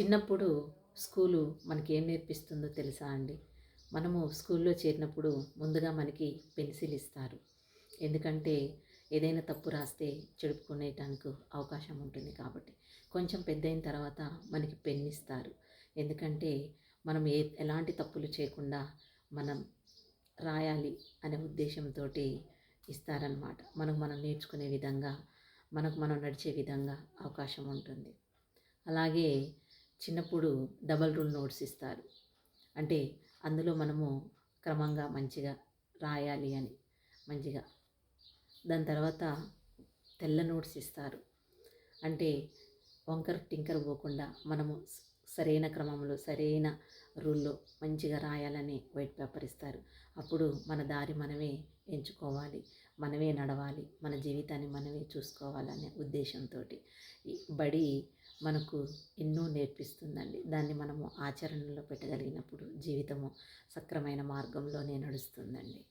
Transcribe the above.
చిన్నప్పుడు స్కూలు మనకి ఏం నేర్పిస్తుందో తెలుసా అండి? మనము స్కూల్లో చేరినప్పుడు ముందుగా మనకి పెన్సిల్ ఇస్తారు. ఎందుకంటే ఏదైనా తప్పు రాస్తే చెడుపుకునేటానికి అవకాశం ఉంటుంది కాబట్టి. కొంచెం పెద్దయిన తర్వాత మనకి పెన్ ఇస్తారు. ఎందుకంటే మనం ఏ ఎలాంటి తప్పులు చేయకుండా మనం రాయాలి అనే ఉద్దేశంతో ఇస్తారనమాట. మనకు మనం నేర్చుకునే విధంగా మనకు మనం నడిచే విధంగా అవకాశం ఉంటుంది. అలాగే చిన్నప్పుడు డబల్ రూల్ నోట్స్ ఇస్తారు. అంటే అందులో మనము క్రమంగా మంచిగా రాయాలి అని మంచిగా. దాని తర్వాత తెల్ల నోట్స్ ఇస్తారు. అంటే వంకర్ టింకర్ పోకుండా మనము సరైన క్రమంలో సరైన రూల్లో మంచిగా రాయాలని వైట్ పేపర్ ఇస్తారు అప్పుడు మన దారి మనమే ఎంచుకోవాలి. మనమే నడవాలి. మన జీవితాన్ని మనమే చూసుకోవాలనే ఉద్దేశంతో బడి మనకు ఎన్నో నేర్పిస్తుందండి. దాన్ని మనము ఆచరణలో పెట్టగలిగినప్పుడు జీవితము సక్రమైన మార్గంలోనే నడుస్తుందండి.